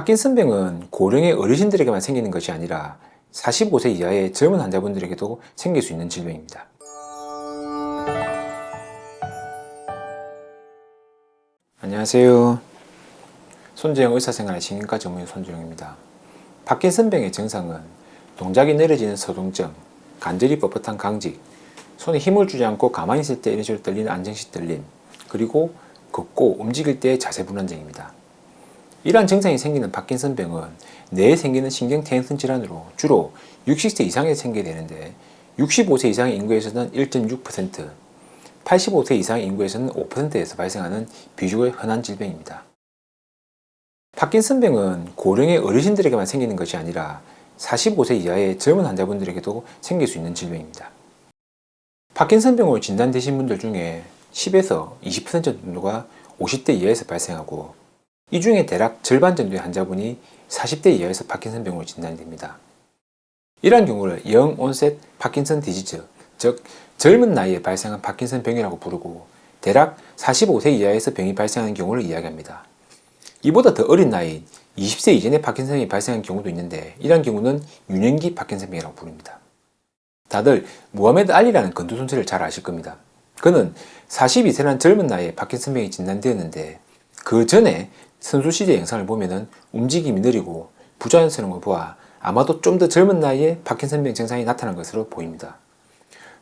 파킨슨병은 고령의 어르신들에게만 생기는 것이 아니라 45세 이하의 젊은 환자분들에게도 생길 수 있는 질병입니다. 안녕하세요. 손재영 의사생활의 신경과 전문의 손재영입니다. 파킨슨병의 증상은 동작이 느려지는 서동증, 간절히 뻣뻣한 강직, 손에 힘을 주지 않고 가만히 있을 때 이런 식으로 떨리는 안정식 떨림, 그리고 걷고 움직일 때의 자세 불안증입니다. 이러한 증상이 생기는 파킨슨병은 뇌에 생기는 신경퇴행성 질환으로 주로 60세 이상에 생기게 되는데 65세 이상의 인구에서는 1.6%, 85세 이상의 인구에서는 5%에서 발생하는 비교의 흔한 질병입니다. 파킨슨병은 고령의 어르신들에게만 생기는 것이 아니라 45세 이하의 젊은 환자분들에게도 생길 수 있는 질병입니다. 파킨슨병으로 진단되신 분들 중에 10에서 20% 정도가 50대 이하에서 발생하고 이 중에 대략 절반 정도의 환자분이 40대 이하에서 파킨슨병으로 진단됩니다. 이러한 경우를 영 온셋 파킨슨 디지즈, 즉 젊은 나이에 발생한 파킨슨 병이라고 부르고 대략 45세 이하에서 병이 발생하는 경우를 이야기합니다. 이보다 더 어린 나이 20세 이전에 파킨슨병이 발생한 경우도 있는데 이러한 경우는 유년기 파킨슨병이라고 부릅니다. 다들 무하메드 알리라는 건두 선수를 잘 아실 겁니다. 그는 42세라는 젊은 나이에 파킨슨병이 진단되었는데 그 전에 선수 시절 영상을 보면은 움직임이 느리고 부자연스러운 걸 보아 아마도 좀 더 젊은 나이에 파킨슨병 증상이 나타난 것으로 보입니다.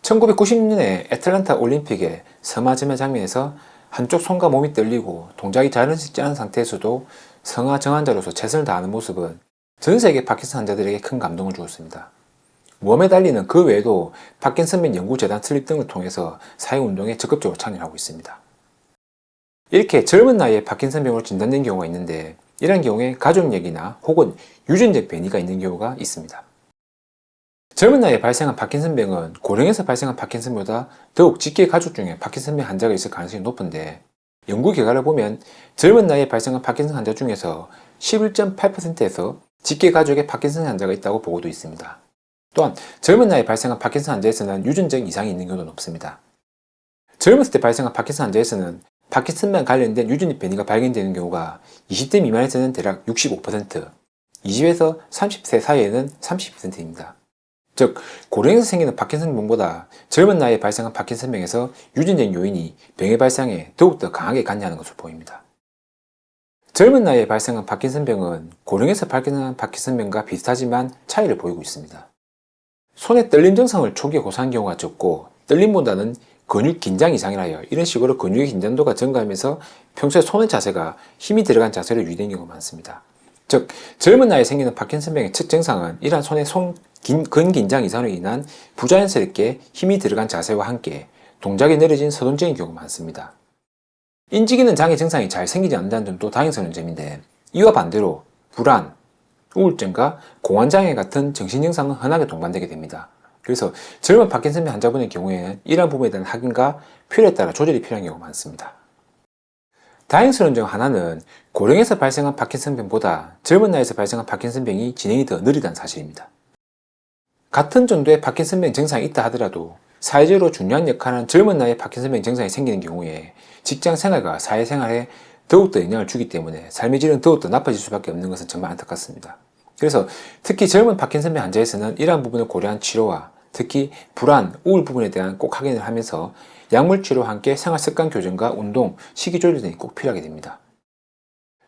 1996년에 애틀란타 올림픽의 서마점의 장면에서 한쪽 손과 몸이 떨리고 동작이 자연스럽지 않은 상태에서도 성화 정환자로서 최선을 다하는 모습은 전 세계 파킨슨 환자들에게 큰 감동을 주었습니다. 무함메드 알리는 그 외에도 파킨슨병 연구재단 설립 등을 통해서 사회운동에 적극적으로 참여하고 있습니다. 이렇게 젊은 나이에 파킨슨병으로 진단된 경우가 있는데 이런 경우에 가족력이나 혹은 유전적 변이가 있는 경우가 있습니다. 젊은 나이에 발생한 파킨슨병은 고령에서 발생한 파킨슨보다 더욱 직계 가족 중에 파킨슨병 환자가 있을 가능성이 높은데 연구 결과를 보면 젊은 나이에 발생한 파킨슨 환자 중에서 11.8%에서 직계 가족에 파킨슨 환자가 있다고 보고도 있습니다. 또한 젊은 나이에 발생한 파킨슨 환자에서는 유전적 이상이 있는 경우도 높습니다. 젊었을 때 발생한 파킨슨 환자에서는 파킨슨병 관련된 유전적 변이가 발견되는 경우가 20대 미만에서는 대략 65%, 20에서 30세 사이에는 30%입니다. 즉 고령에서 생기는 파킨슨병보다 젊은 나이에 발생한 파킨슨병에서 유전적 요인이 병의 발생에 더욱더 강하게 관여하는 것으로 보입니다. 젊은 나이에 발생한 파킨슨병은 고령에서 발견한 파킨슨병과 비슷하지만 차이를 보이고 있습니다. 손의 떨림 증상을 초기에 고사한 경우가 적고 떨림보다는 근육 긴장 이상이라여 이런 식으로 근육의 긴장도가 증가하면서 평소에 손의 자세가 힘이 들어간 자세로 유지된 경우가 많습니다. 즉 젊은 나이에 생기는 파킨슨병의 첫 증상은 이러한 손의 손 긴, 근긴장 이상으로 인한 부자연스럽게 힘이 들어간 자세와 함께 동작이 느려진 서동적인 경우가 많습니다. 인지기능 장애 증상이 잘 생기지 않는다는 점도 다행스러운 점인데 이와 반대로 불안, 우울증과 공황장애 같은 정신증상은 흔하게 동반되게 됩니다. 그래서 젊은 파킨슨병 환자분의 경우에는 이러한 부분에 대한 확인과 필요에 따라 조절이 필요한 경우가 많습니다. 다행스러운 점 하나는 고령에서 발생한 파킨슨병보다 젊은 나이에서 발생한 파킨슨병이 진행이 더 느리다는 사실입니다. 같은 정도의 파킨슨병 증상이 있다 하더라도 사회적으로 중요한 역할을 하는 젊은 나이에 파킨슨병 증상이 생기는 경우에 직장 생활과 사회생활에 더욱더 영향을 주기 때문에 삶의 질은 더욱더 나빠질 수밖에 없는 것은 정말 안타깝습니다. 그래서 특히 젊은 파킨슨병 환자에서는 이러한 부분을 고려한 치료와 특히 불안, 우울 부분에 대한 꼭 확인을 하면서 약물 치료와 함께 생활 습관 교정과 운동, 식이 조절 등이 꼭 필요하게 됩니다.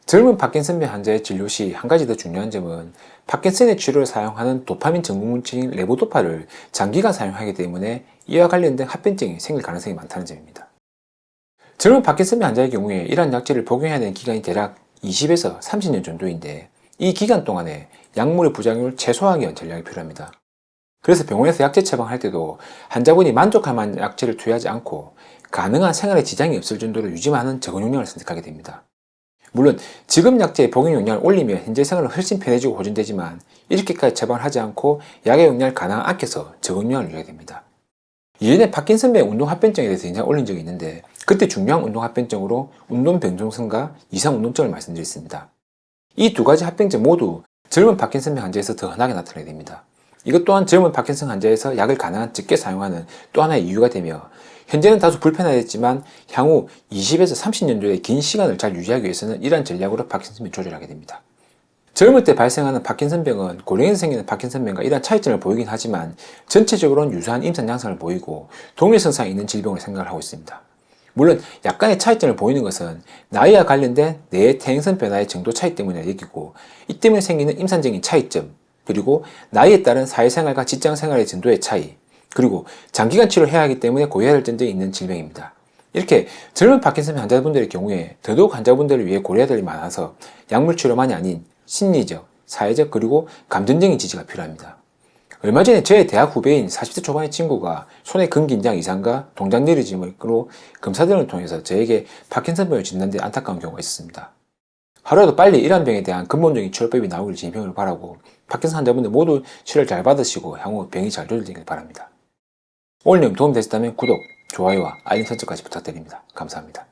젊은 파킨슨병 환자의 진료 시 한 가지 더 중요한 점은 파킨슨의 치료를 사용하는 도파민 전구물질인 레보도파를 장기간 사용하기 때문에 이와 관련된 합병증이 생길 가능성이 많다는 점입니다. 젊은 파킨슨병 환자의 경우에 이러한 약제를 복용해야 되는 기간이 대략 20에서 30년 정도인데 이 기간 동안에 약물의 부작용을 최소화하기 위한 전략이 필요합니다. 그래서 병원에서 약제 처방할 때도 환자분이 만족할 만한 약제를 투여하지 않고 가능한 생활에 지장이 없을 정도로 유지만 하는 적은 용량을 선택하게 됩니다. 물론 지금 약제의 복용 용량을 올리면 현재 생활은 훨씬 편해지고 호전되지만 이렇게까지 처방을 하지 않고 약의 용량을 가능한 아껴서 적은 용량을 유지하게 됩니다. 이전에 파킨슨병 운동 합병증에 대해서 인상 올린 적이 있는데 그때 중요한 운동 합병증으로 운동 변종성과 이상 운동증을 말씀드렸습니다. 이 두 가지 합병증 모두 젊은 파킨슨병 환자에서 더 흔하게 나타나게 됩니다. 이것 또한 젊은 파킨슨 환자에서 약을 가능한 적게 사용하는 또 하나의 이유가 되며 현재는 다소 불편하겠지만 향후 20에서 30년 정도의 긴 시간을 잘 유지하기 위해서는 이러한 전략으로 파킨슨병을 조절하게 됩니다. 젊을 때 발생하는 파킨슨병은 고령에서 생기는 파킨슨병과 이러한 차이점을 보이긴 하지만 전체적으로는 유사한 임산 양상을 보이고 동일성상이 있는 질병을 생각을 하고 있습니다. 물론 약간의 차이점을 보이는 것은 나이와 관련된 뇌의 태행성 변화의 정도 차이 때문에 얘기고 이 때문에 생기는 임산적인 차이점 그리고 나이에 따른 사회생활과 직장생활의 정도의 차이 그리고 장기간 치료를 해야 하기 때문에 고려해야 할 점들이 있는 질병입니다. 이렇게 젊은 파킨슨 환자분들의 경우에 더더욱 환자분들을 위해 고려해야 될 일이 많아서 약물 치료만이 아닌 심리적, 사회적 그리고 감정적인 지지가 필요합니다. 얼마 전에 제 대학 후배인 40대 초반의 친구가 손의 근긴장 이상과 동작 느려짐으로 검사 등을 통해서 저에게 파킨슨병을 진단된 안타까운 경우가 있었습니다. 하루라도 빨리 이러한 병에 대한 근본적인 치료법이 나오길 진행을 바라고 파킨슨 환자분들 모두 치료를 잘 받으시고 향후 병이 잘 조절되길 바랍니다. 오늘 내용 도움되셨다면 구독, 좋아요와 알림 설정까지 부탁드립니다. 감사합니다.